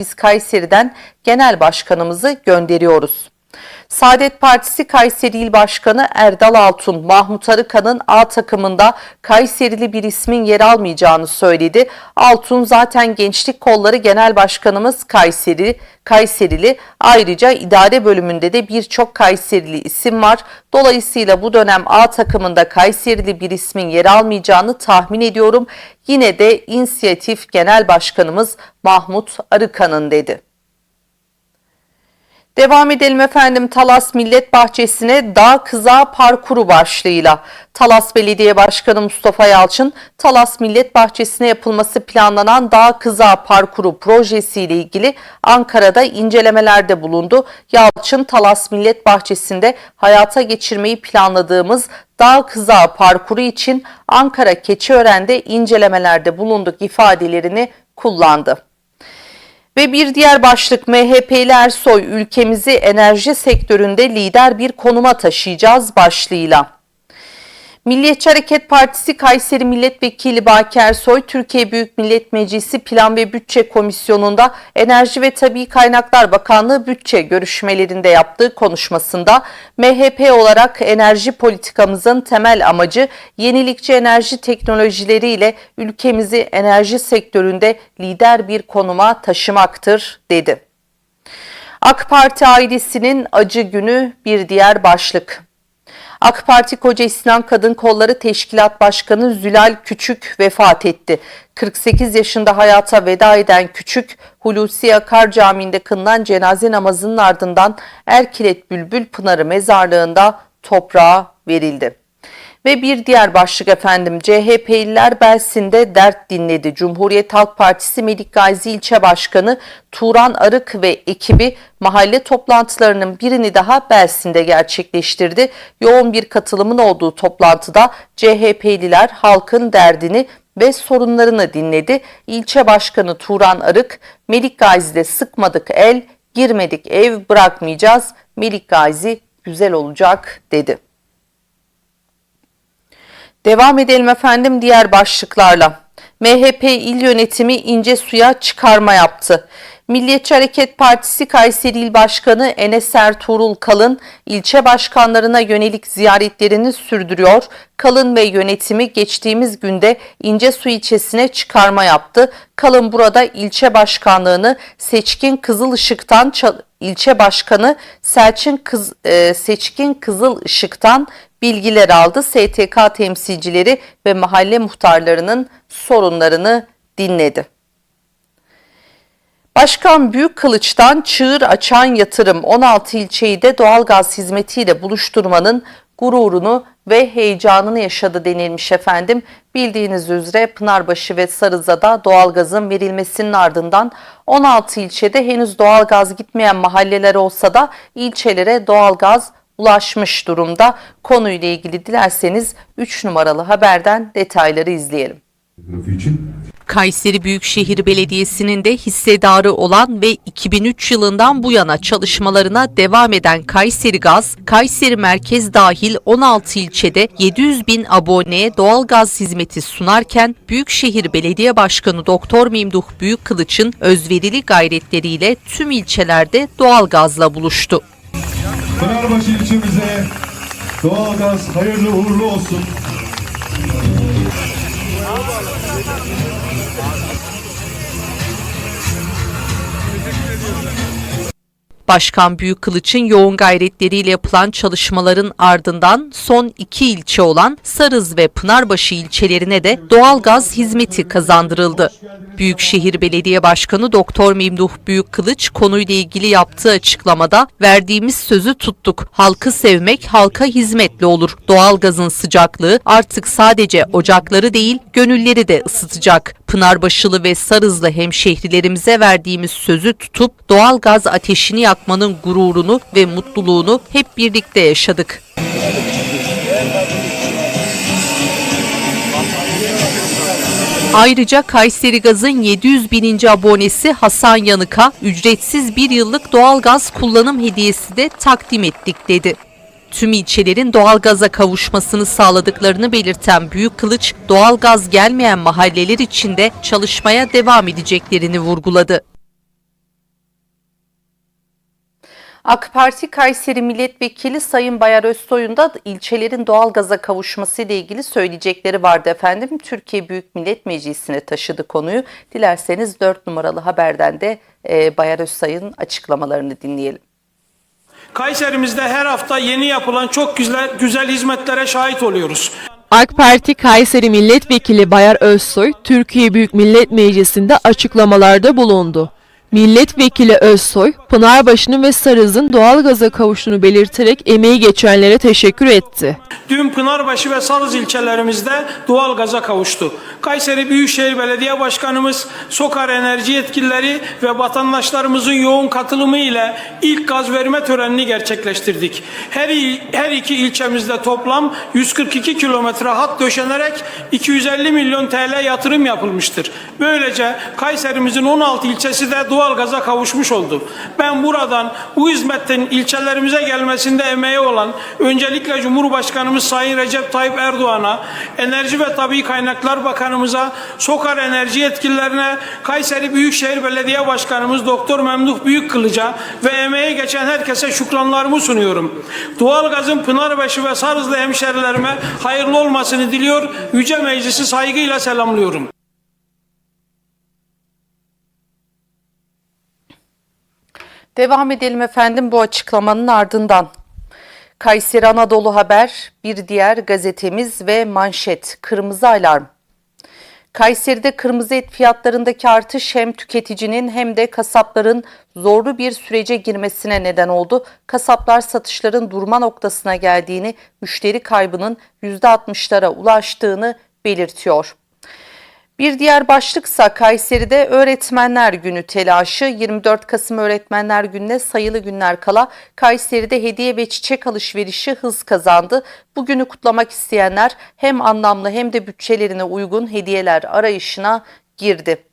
Biz Kayseri'den genel başkanımızı gönderiyoruz. Saadet Partisi Kayseri İl Başkanı Erdal Altun, Mahmut Arıkan'ın A takımında Kayserili bir ismin yer almayacağını söyledi. Altun zaten Gençlik Kolları Genel Başkanımız Kayseri, Kayserili. Ayrıca idare bölümünde de birçok Kayserili isim var. Dolayısıyla bu dönem A takımında Kayserili bir ismin yer almayacağını tahmin ediyorum. Yine de inisiyatif Genel Başkanımız Mahmut Arıkan'ın dedi. Devam edelim efendim Talas Millet Bahçesi'ne Dağ Kıza Parkuru başlığıyla. Talas Belediye Başkanı Mustafa Yalçın, Talas Millet Bahçesi'ne yapılması planlanan Dağ Kıza Parkuru projesiyle ilgili Ankara'da incelemelerde bulundu. Yalçın, Talas Millet Bahçesi'nde hayata geçirmeyi planladığımız Dağ Kıza Parkuru için Ankara Keçiören'de incelemelerde bulunduk ifadelerini kullandı. Ve bir diğer başlık MHP'li Ersoy ülkemizi enerji sektöründe lider bir konuma taşıyacağız başlığıyla. Milliyetçi Hareket Partisi Kayseri Milletvekili Baki Ersoy, Türkiye Büyük Millet Meclisi Plan ve Bütçe Komisyonu'nda Enerji ve Tabi Kaynaklar Bakanlığı bütçe görüşmelerinde yaptığı konuşmasında MHP olarak enerji politikamızın temel amacı yenilikçi enerji teknolojileriyle ülkemizi enerji sektöründe lider bir konuma taşımaktır dedi. AK Parti ailesinin acı günü bir diğer başlık. AK Parti Koca İslam Kadın Kolları Teşkilat Başkanı Zülal Küçük vefat etti. 48 yaşında hayata veda eden Küçük, Hulusi Akar Camii'nde kılınan cenaze namazının ardından Erkilet Bülbül Pınarı mezarlığında toprağa verildi. Ve bir diğer başlık efendim CHP'liler Belsin'de dert dinledi. Cumhuriyet Halk Partisi Melik Gazi İlçe Başkanı Turan Arık ve ekibi mahalle toplantılarının birini daha Belsin'de gerçekleştirdi. Yoğun bir katılımın olduğu toplantıda CHP'liler halkın derdini ve sorunlarını dinledi. İlçe Başkanı Turan Arık, Melik Gazi'de sıkmadık el, girmedik ev bırakmayacağız. Melik Gazi güzel olacak dedi. Devam edelim efendim diğer başlıklarla. MHP il yönetimi ince suya çıkarma yaptı. Milliyetçi Hareket Partisi Kayseri İl Başkanı Enes Ertuğrul Kalın ilçe başkanlarına yönelik ziyaretlerini sürdürüyor. Kalın ve yönetimi geçtiğimiz günde İncesu ilçesine çıkarma yaptı. Kalın burada ilçe başkanlığını Seçkin Kızıl Işık'tan ilçe başkanı Selçin Kız, e, Seçkin Kızıl Işık'tan bilgiler aldı. STK temsilcileri ve mahalle muhtarlarının sorunlarını dinledi. Başkan Büyük Kılıç'tan çığır açan yatırım 16 ilçeyi de doğalgaz hizmetiyle buluşturmanın gururunu ve heyecanını yaşadı denilmiş efendim. Bildiğiniz üzere Pınarbaşı ve Sarıza'da doğalgazın verilmesinin ardından 16 ilçede henüz doğalgaz gitmeyen mahalleler olsa da ilçelere doğalgaz ulaşmış durumda. Konuyla ilgili dilerseniz 3 numaralı haberden detayları izleyelim. için Kayseri Büyükşehir Belediyesi'nin de hissedarı olan ve 2003 yılından bu yana çalışmalarına devam eden Kayseri Gaz, Kayseri Merkez dahil 16 ilçede 700 bin aboneye doğalgaz hizmeti sunarken Büyükşehir Belediye Başkanı Doktor Memduh Büyükkılıç'ın özverili gayretleriyle tüm ilçelerde doğalgazla buluştu. Pınarbaşı ilçemize doğalgaz hayırlı uğurlu olsun. Başkan Büyükkılıç'ın yoğun gayretleriyle yapılan çalışmaların ardından son iki ilçe olan Sarız ve Pınarbaşı ilçelerine de doğalgaz hizmeti kazandırıldı. Büyükşehir Belediye Başkanı Doktor Memduh Büyükkılıç konuyla ilgili yaptığı açıklamada verdiğimiz sözü tuttuk. Halkı sevmek halka hizmetle olur. Doğalgazın sıcaklığı artık sadece ocakları değil gönülleri de ısıtacak. Pınarbaşılı ve Sarızlı hemşehrilerimize verdiğimiz sözü tutup doğalgaz ateşini yakmanın gururunu ve mutluluğunu hep birlikte yaşadık. Ayrıca Kayseri Gaz'ın 700 bininci abonesi Hasan Yanık'a ücretsiz bir yıllık doğalgaz kullanım hediyesi de takdim ettik dedi. Tüm ilçelerin doğalgaza kavuşmasını sağladıklarını belirten Büyük Kılıç, doğalgaz gelmeyen mahalleler için de çalışmaya devam edeceklerini vurguladı. AK Parti Kayseri Milletvekili Sayın Bayar Özsoy'un da ilçelerin doğalgaza kavuşması ile ilgili söyleyecekleri vardı efendim. Türkiye Büyük Millet Meclisi'ne taşıdı konuyu. Dilerseniz 4 numaralı haberden de e, Bayar Özsoy'un açıklamalarını dinleyelim. Kayserimizde her hafta yeni yapılan çok güzel, güzel hizmetlere şahit oluyoruz. AK Parti Kayseri Milletvekili Bayar Özsoy, Türkiye Büyük Millet Meclisi'nde açıklamalarda bulundu. Milletvekili Özsoy, Pınarbaşı'nın ve Sarız'ın doğalgaza kavuştuğunu belirterek emeği geçenlere teşekkür etti. Dün Pınarbaşı ve Sarız ilçelerimizde doğal gaza kavuştu. Kayseri Büyükşehir Belediye Başkanımız, Sokar Enerji yetkilileri ve vatandaşlarımızın yoğun katılımı ile ilk gaz verme törenini gerçekleştirdik. Her, il- her iki ilçemizde toplam 142 kilometre hat döşenerek 250 milyon TL yatırım yapılmıştır. Böylece Kayserimizin 16 ilçesi de doğal gaza kavuşmuş oldu. Ben buradan bu hizmetin ilçelerimize gelmesinde emeği olan öncelikle Cumhurbaşkanımız Sayın Recep Tayyip Erdoğan'a, Enerji ve Tabii Kaynaklar Bakanımıza, Sokar Enerji yetkililerine, Kayseri Büyükşehir Belediye Başkanımız Doktor Memduh Büyükkılıç'a ve emeği geçen herkese şükranlarımı sunuyorum. Doğalgazın Pınarbaşı ve Sarızlı hemşerilerime hayırlı olmasını diliyor, Yüce Meclisi saygıyla selamlıyorum. Devam edelim efendim bu açıklamanın ardından. Kayseri Anadolu Haber, bir diğer gazetemiz ve manşet Kırmızı Alarm. Kayseri'de kırmızı et fiyatlarındaki artış hem tüketicinin hem de kasapların zorlu bir sürece girmesine neden oldu. Kasaplar satışların durma noktasına geldiğini, müşteri kaybının %60'lara ulaştığını belirtiyor. Bir diğer başlıksa Kayseri'de Öğretmenler Günü telaşı 24 Kasım Öğretmenler Günü'ne sayılı günler kala Kayseri'de hediye ve çiçek alışverişi hız kazandı. Bugünü kutlamak isteyenler hem anlamlı hem de bütçelerine uygun hediyeler arayışına girdi.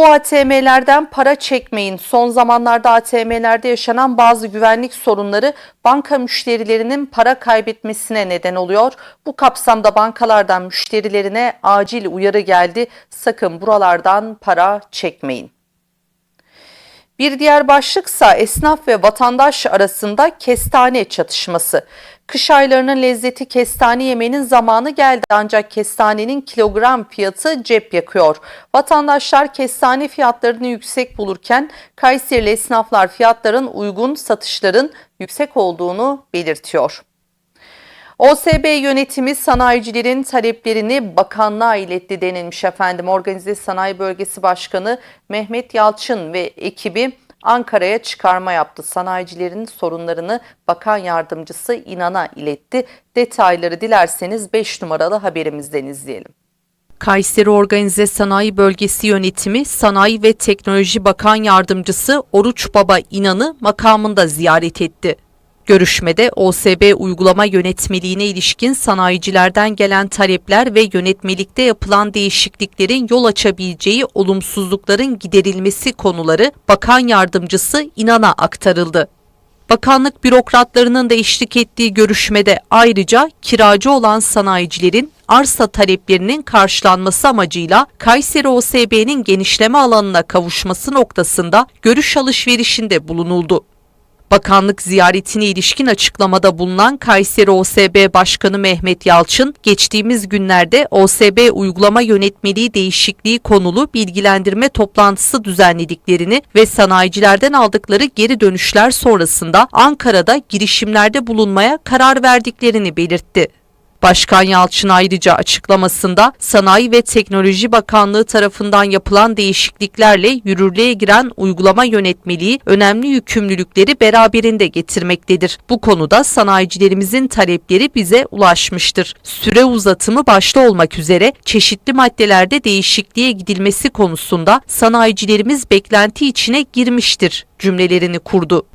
Bu ATM'lerden para çekmeyin. Son zamanlarda ATM'lerde yaşanan bazı güvenlik sorunları banka müşterilerinin para kaybetmesine neden oluyor. Bu kapsamda bankalardan müşterilerine acil uyarı geldi. Sakın buralardan para çekmeyin. Bir diğer başlıksa esnaf ve vatandaş arasında kestane çatışması. Kış aylarının lezzeti kestane yemenin zamanı geldi ancak kestanenin kilogram fiyatı cep yakıyor. Vatandaşlar kestane fiyatlarını yüksek bulurken Kayserili esnaflar fiyatların uygun, satışların yüksek olduğunu belirtiyor. OSB yönetimi sanayicilerin taleplerini bakanlığa iletti denilmiş efendim. Organize Sanayi Bölgesi Başkanı Mehmet Yalçın ve ekibi Ankara'ya çıkarma yaptı. Sanayicilerin sorunlarını bakan yardımcısı İnan'a iletti. Detayları dilerseniz 5 numaralı haberimizden izleyelim. Kayseri Organize Sanayi Bölgesi Yönetimi Sanayi ve Teknoloji Bakan Yardımcısı Oruç Baba İnan'ı makamında ziyaret etti. Görüşmede OSB uygulama yönetmeliğine ilişkin sanayicilerden gelen talepler ve yönetmelikte yapılan değişikliklerin yol açabileceği olumsuzlukların giderilmesi konuları Bakan Yardımcısı İnan'a aktarıldı. Bakanlık bürokratlarının da eşlik ettiği görüşmede ayrıca kiracı olan sanayicilerin arsa taleplerinin karşılanması amacıyla Kayseri OSB'nin genişleme alanına kavuşması noktasında görüş alışverişinde bulunuldu. Bakanlık ziyaretine ilişkin açıklamada bulunan Kayseri OSB Başkanı Mehmet Yalçın, geçtiğimiz günlerde OSB uygulama yönetmeliği değişikliği konulu bilgilendirme toplantısı düzenlediklerini ve sanayicilerden aldıkları geri dönüşler sonrasında Ankara'da girişimlerde bulunmaya karar verdiklerini belirtti. Başkan Yalçın ayrıca açıklamasında Sanayi ve Teknoloji Bakanlığı tarafından yapılan değişikliklerle yürürlüğe giren uygulama yönetmeliği önemli yükümlülükleri beraberinde getirmektedir. Bu konuda sanayicilerimizin talepleri bize ulaşmıştır. Süre uzatımı başta olmak üzere çeşitli maddelerde değişikliğe gidilmesi konusunda sanayicilerimiz beklenti içine girmiştir cümlelerini kurdu.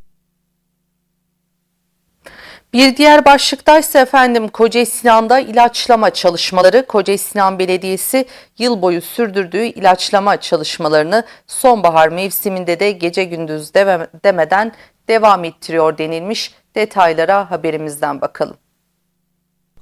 Bir diğer başlıkta ise efendim Kocaeli'nde ilaçlama çalışmaları Kocaeli Belediyesi yıl boyu sürdürdüğü ilaçlama çalışmalarını sonbahar mevsiminde de gece gündüz demeden devam ettiriyor denilmiş. Detaylara haberimizden bakalım.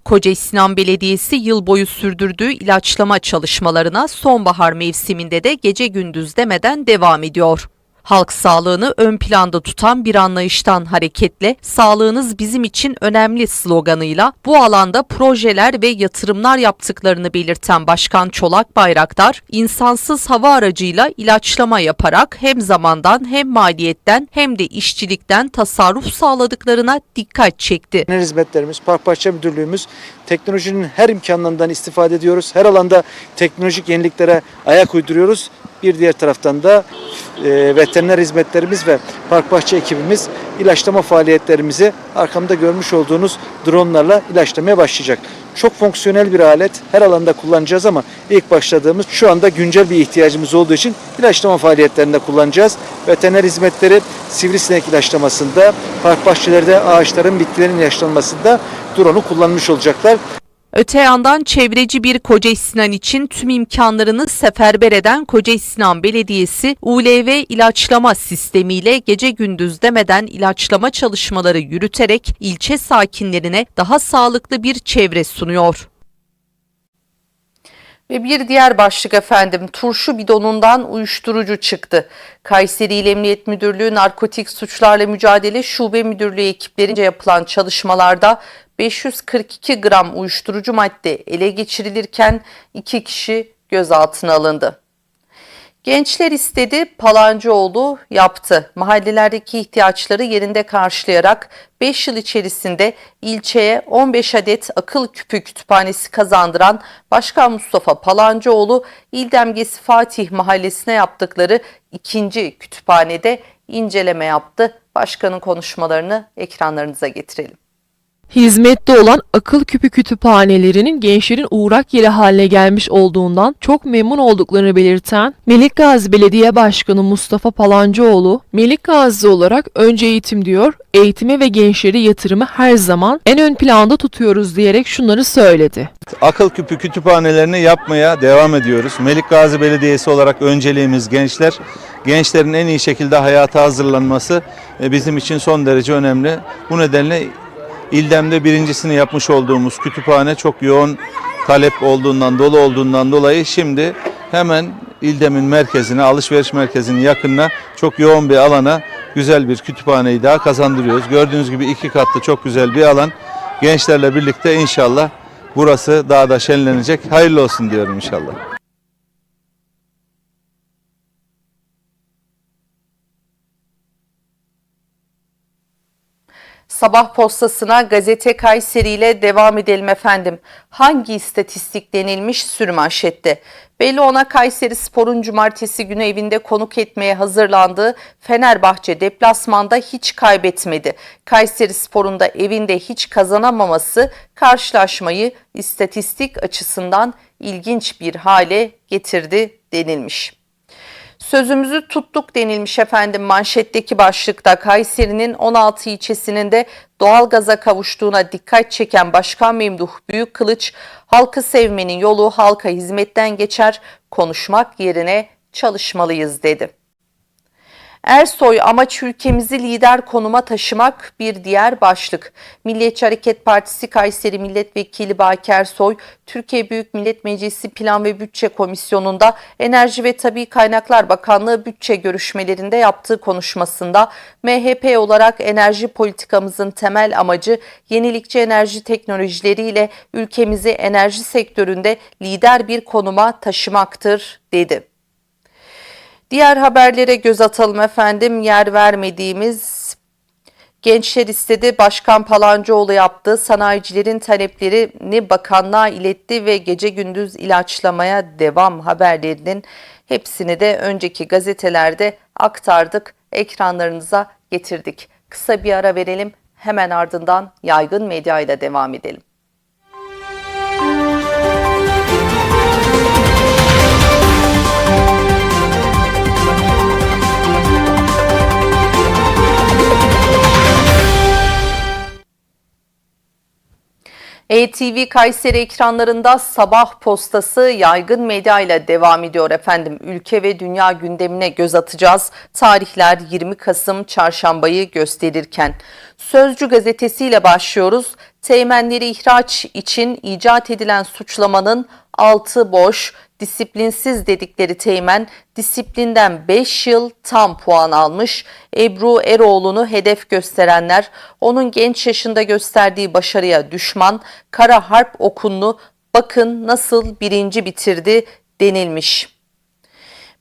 Kocaeli Sinan Belediyesi yıl boyu sürdürdüğü ilaçlama çalışmalarına sonbahar mevsiminde de gece gündüz demeden devam ediyor. Halk sağlığını ön planda tutan bir anlayıştan hareketle sağlığınız bizim için önemli sloganıyla bu alanda projeler ve yatırımlar yaptıklarını belirten Başkan Çolak Bayraktar, insansız hava aracıyla ilaçlama yaparak hem zamandan hem maliyetten hem de işçilikten tasarruf sağladıklarına dikkat çekti. Hizmetlerimiz, Park Bahçe Müdürlüğümüz teknolojinin her imkanlarından istifade ediyoruz. Her alanda teknolojik yeniliklere ayak uyduruyoruz. Bir diğer taraftan da e, veteriner hizmetlerimiz ve Park Bahçe ekibimiz ilaçlama faaliyetlerimizi arkamda görmüş olduğunuz dronlarla ilaçlamaya başlayacak. Çok fonksiyonel bir alet. Her alanda kullanacağız ama ilk başladığımız şu anda güncel bir ihtiyacımız olduğu için ilaçlama faaliyetlerinde kullanacağız. Veteriner hizmetleri sivrisinek ilaçlamasında, park bahçelerde ağaçların, bitkilerin ilaçlanmasında drone'u kullanmış olacaklar. Öte yandan çevreci bir Koca Sinan için tüm imkanlarını seferber eden Koca Sinan Belediyesi ULV ilaçlama sistemiyle gece gündüz demeden ilaçlama çalışmaları yürüterek ilçe sakinlerine daha sağlıklı bir çevre sunuyor. Ve bir diğer başlık efendim turşu bidonundan uyuşturucu çıktı. Kayseri İl Emniyet Müdürlüğü Narkotik Suçlarla Mücadele Şube Müdürlüğü ekiplerince yapılan çalışmalarda 542 gram uyuşturucu madde ele geçirilirken iki kişi gözaltına alındı. Gençler istedi, Palancıoğlu yaptı. Mahallelerdeki ihtiyaçları yerinde karşılayarak 5 yıl içerisinde ilçeye 15 adet akıl küpü kütüphanesi kazandıran Başkan Mustafa Palancıoğlu, İl Demgesi Fatih Mahallesi'ne yaptıkları ikinci kütüphanede inceleme yaptı. Başkanın konuşmalarını ekranlarınıza getirelim. Hizmette olan akıl küpü kütüphanelerinin gençlerin uğrak yeri haline gelmiş olduğundan çok memnun olduklarını belirten Melik Gazi Belediye Başkanı Mustafa Palancıoğlu, Melik Gazi olarak önce eğitim diyor, eğitime ve gençlere yatırımı her zaman en ön planda tutuyoruz diyerek şunları söyledi. Akıl küpü kütüphanelerini yapmaya devam ediyoruz. Melik Gazi Belediyesi olarak önceliğimiz gençler. Gençlerin en iyi şekilde hayata hazırlanması e, bizim için son derece önemli. Bu nedenle İldem'de birincisini yapmış olduğumuz kütüphane çok yoğun talep olduğundan, dolu olduğundan dolayı şimdi hemen İldem'in merkezine, alışveriş merkezinin yakınına çok yoğun bir alana güzel bir kütüphaneyi daha kazandırıyoruz. Gördüğünüz gibi iki katlı çok güzel bir alan. Gençlerle birlikte inşallah burası daha da şenlenecek. Hayırlı olsun diyorum inşallah. Sabah postasına gazete Kayseri ile devam edelim efendim. Hangi istatistik denilmiş sürmanşette? Belli ona Kayseri Spor'un cumartesi günü evinde konuk etmeye hazırlandığı Fenerbahçe deplasmanda hiç kaybetmedi. Kayseri Spor'un da evinde hiç kazanamaması karşılaşmayı istatistik açısından ilginç bir hale getirdi denilmiş. Sözümüzü tuttuk denilmiş efendim manşetteki başlıkta Kayseri'nin 16 ilçesinin de doğalgaza kavuştuğuna dikkat çeken Başkan Memduh Büyükkılıç, halkı sevmenin yolu halka hizmetten geçer, konuşmak yerine çalışmalıyız dedi. Ersoy amaç ülkemizi lider konuma taşımak bir diğer başlık. Milliyetçi Hareket Partisi Kayseri Milletvekili Baki Ersoy, Türkiye Büyük Millet Meclisi Plan ve Bütçe Komisyonu'nda Enerji ve Tabi Kaynaklar Bakanlığı bütçe görüşmelerinde yaptığı konuşmasında MHP olarak enerji politikamızın temel amacı yenilikçi enerji teknolojileriyle ülkemizi enerji sektöründe lider bir konuma taşımaktır dedi. Diğer haberlere göz atalım efendim. Yer vermediğimiz Gençler istedi Başkan Palancıoğlu yaptı. Sanayicilerin taleplerini bakanlığa iletti ve gece gündüz ilaçlamaya devam haberlerinin hepsini de önceki gazetelerde aktardık. Ekranlarınıza getirdik. Kısa bir ara verelim. Hemen ardından yaygın medya ile devam edelim. ETV Kayseri ekranlarında sabah postası yaygın medya ile devam ediyor efendim. Ülke ve dünya gündemine göz atacağız. Tarihler 20 Kasım çarşambayı gösterirken. Sözcü gazetesiyle başlıyoruz. Teğmenleri ihraç için icat edilen suçlamanın altı boş, disiplinsiz dedikleri Teğmen disiplinden 5 yıl tam puan almış. Ebru Eroğlu'nu hedef gösterenler onun genç yaşında gösterdiği başarıya düşman, Kara Harp Okunlu bakın nasıl birinci bitirdi denilmiş.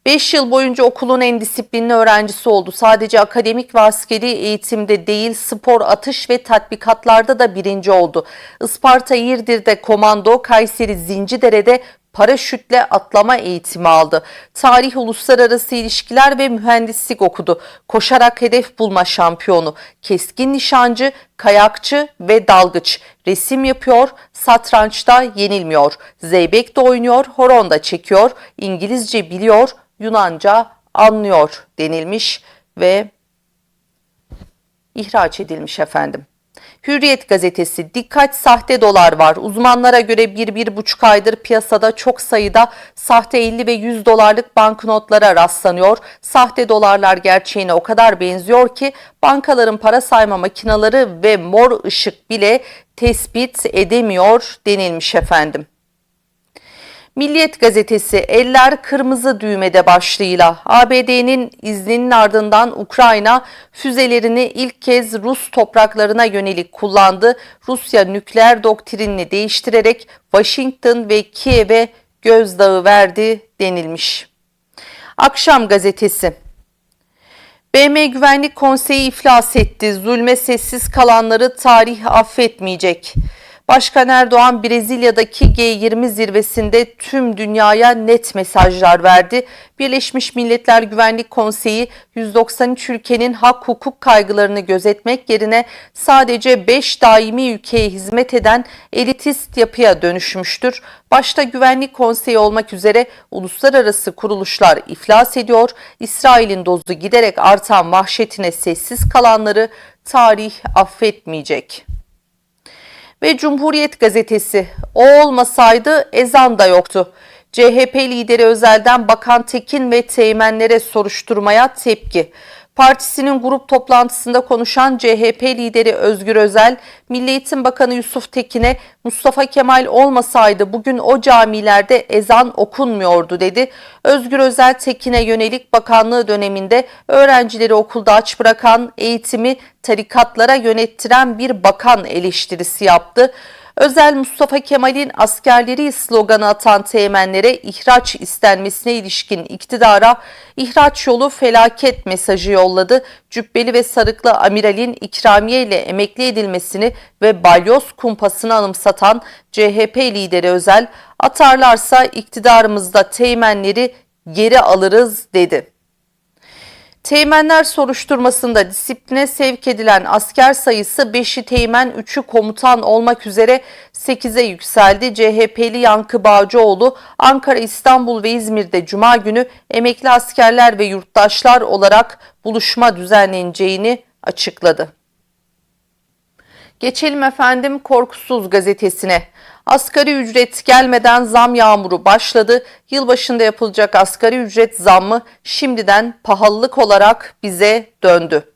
5 yıl boyunca okulun en disiplinli öğrencisi oldu. Sadece akademik ve askeri eğitimde değil spor, atış ve tatbikatlarda da birinci oldu. Isparta Yirdir'de komando, Kayseri Zincidere'de paraşütle atlama eğitimi aldı. Tarih, uluslararası ilişkiler ve mühendislik okudu. Koşarak hedef bulma şampiyonu, keskin nişancı, kayakçı ve dalgıç. Resim yapıyor, satrançta yenilmiyor. Zeybek de oynuyor, horon da çekiyor, İngilizce biliyor, Yunanca anlıyor denilmiş ve ihraç edilmiş efendim. Hürriyet gazetesi dikkat sahte dolar var. Uzmanlara göre 1-1,5 aydır piyasada çok sayıda sahte 50 ve 100 dolarlık banknotlara rastlanıyor. Sahte dolarlar gerçeğine o kadar benziyor ki bankaların para sayma makineleri ve mor ışık bile tespit edemiyor denilmiş efendim. Milliyet gazetesi eller kırmızı düğmede başlığıyla ABD'nin izninin ardından Ukrayna füzelerini ilk kez Rus topraklarına yönelik kullandı. Rusya nükleer doktrinini değiştirerek Washington ve Kiev'e gözdağı verdi denilmiş. Akşam gazetesi BM Güvenlik Konseyi iflas etti. Zulme sessiz kalanları tarih affetmeyecek. Başkan Erdoğan Brezilya'daki G20 zirvesinde tüm dünyaya net mesajlar verdi. Birleşmiş Milletler Güvenlik Konseyi 193 ülkenin hak hukuk kaygılarını gözetmek yerine sadece 5 daimi ülkeye hizmet eden elitist yapıya dönüşmüştür. Başta Güvenlik Konseyi olmak üzere uluslararası kuruluşlar iflas ediyor. İsrail'in dozu giderek artan vahşetine sessiz kalanları tarih affetmeyecek. Ve Cumhuriyet Gazetesi o olmasaydı ezan da yoktu. CHP lideri Özel'den Bakan Tekin ve teğmenlere soruşturmaya tepki. Partisinin grup toplantısında konuşan CHP lideri Özgür Özel, Milli Eğitim Bakanı Yusuf Tekin'e Mustafa Kemal olmasaydı bugün o camilerde ezan okunmuyordu dedi. Özgür Özel Tekin'e yönelik bakanlığı döneminde öğrencileri okulda aç bırakan, eğitimi tarikatlara yönettiren bir bakan eleştirisi yaptı. Özel Mustafa Kemal'in askerleri sloganı atan teğmenlere ihraç istenmesine ilişkin iktidara ihraç yolu felaket mesajı yolladı. Cübbeli ve sarıklı amiralin ikramiye ile emekli edilmesini ve balyoz kumpasını anımsatan CHP lideri Özel, atarlarsa iktidarımızda teğmenleri geri alırız dedi. Teğmenler soruşturmasında disipline sevk edilen asker sayısı 5'i teğmen 3'ü komutan olmak üzere 8'e yükseldi. CHP'li Yankı Bağcıoğlu Ankara, İstanbul ve İzmir'de Cuma günü emekli askerler ve yurttaşlar olarak buluşma düzenleneceğini açıkladı. Geçelim efendim Korkusuz gazetesine. Asgari ücret gelmeden zam yağmuru başladı. Yılbaşında yapılacak asgari ücret zammı şimdiden pahalılık olarak bize döndü.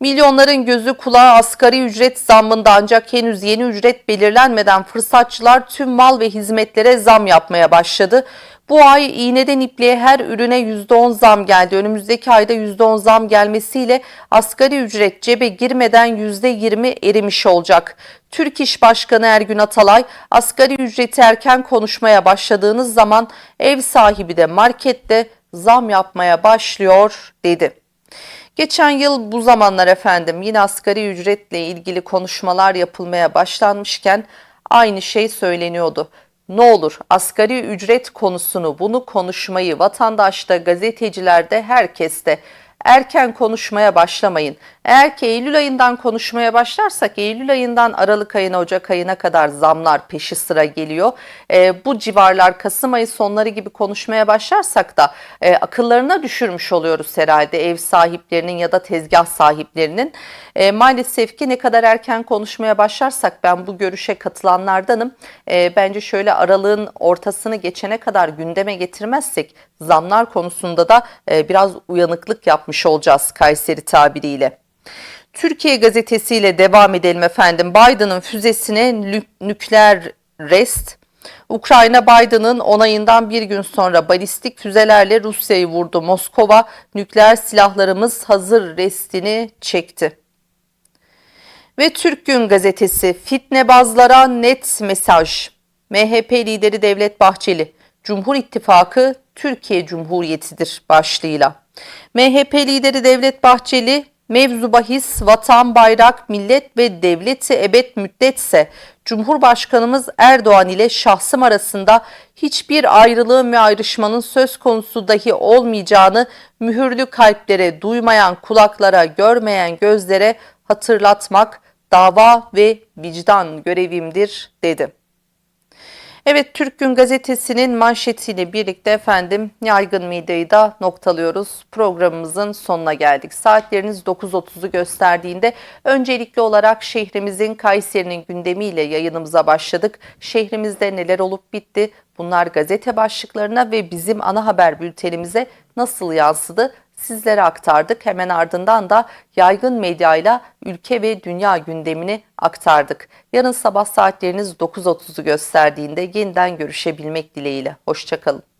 Milyonların gözü kulağı asgari ücret zammında ancak henüz yeni ücret belirlenmeden fırsatçılar tüm mal ve hizmetlere zam yapmaya başladı. Bu ay iğneden ipliğe her ürüne %10 zam geldi. Önümüzdeki ayda %10 zam gelmesiyle asgari ücret cebe girmeden %20 erimiş olacak. Türk İş Başkanı Ergün Atalay, asgari ücreti erken konuşmaya başladığınız zaman ev sahibi de markette zam yapmaya başlıyor dedi. Geçen yıl bu zamanlar efendim yine asgari ücretle ilgili konuşmalar yapılmaya başlanmışken aynı şey söyleniyordu. Ne olur asgari ücret konusunu bunu konuşmayı vatandaşta, gazetecilerde, herkeste erken konuşmaya başlamayın. Eğer ki Eylül ayından konuşmaya başlarsak Eylül ayından Aralık ayına Ocak ayına kadar zamlar peşi sıra geliyor. E, bu civarlar Kasım ayı sonları gibi konuşmaya başlarsak da e, akıllarına düşürmüş oluyoruz herhalde ev sahiplerinin ya da tezgah sahiplerinin. E, maalesef ki ne kadar erken konuşmaya başlarsak ben bu görüşe katılanlardanım. E, bence şöyle aralığın ortasını geçene kadar gündeme getirmezsek zamlar konusunda da e, biraz uyanıklık yapmış olacağız Kayseri tabiriyle. Türkiye gazetesiyle devam edelim efendim. Biden'ın füzesine nü- nükleer rest Ukrayna Biden'ın onayından bir gün sonra balistik füzelerle Rusya'yı vurdu. Moskova nükleer silahlarımız hazır restini çekti. Ve Türk Gün Gazetesi fitnebazlara net mesaj. MHP lideri Devlet Bahçeli, Cumhur İttifakı Türkiye Cumhuriyeti'dir başlığıyla. MHP lideri Devlet Bahçeli, mevzu bahis vatan, bayrak, millet ve devleti ebed müddetse Cumhurbaşkanımız Erdoğan ile şahsım arasında hiçbir ayrılığın ve ayrışmanın söz konusu dahi olmayacağını mühürlü kalplere, duymayan kulaklara, görmeyen gözlere hatırlatmak dava ve vicdan görevimdir dedi. Evet Türk Gün Gazetesi'nin manşetiyle birlikte efendim yaygın mideyi da noktalıyoruz. Programımızın sonuna geldik. Saatleriniz 9.30'u gösterdiğinde öncelikli olarak şehrimizin Kayseri'nin gündemiyle yayınımıza başladık. Şehrimizde neler olup bitti? Bunlar gazete başlıklarına ve bizim ana haber bültenimize nasıl yansıdı? Sizlere aktardık. Hemen ardından da yaygın medyayla ülke ve dünya gündemini aktardık. Yarın sabah saatleriniz 9.30'u gösterdiğinde yeniden görüşebilmek dileğiyle. Hoşçakalın.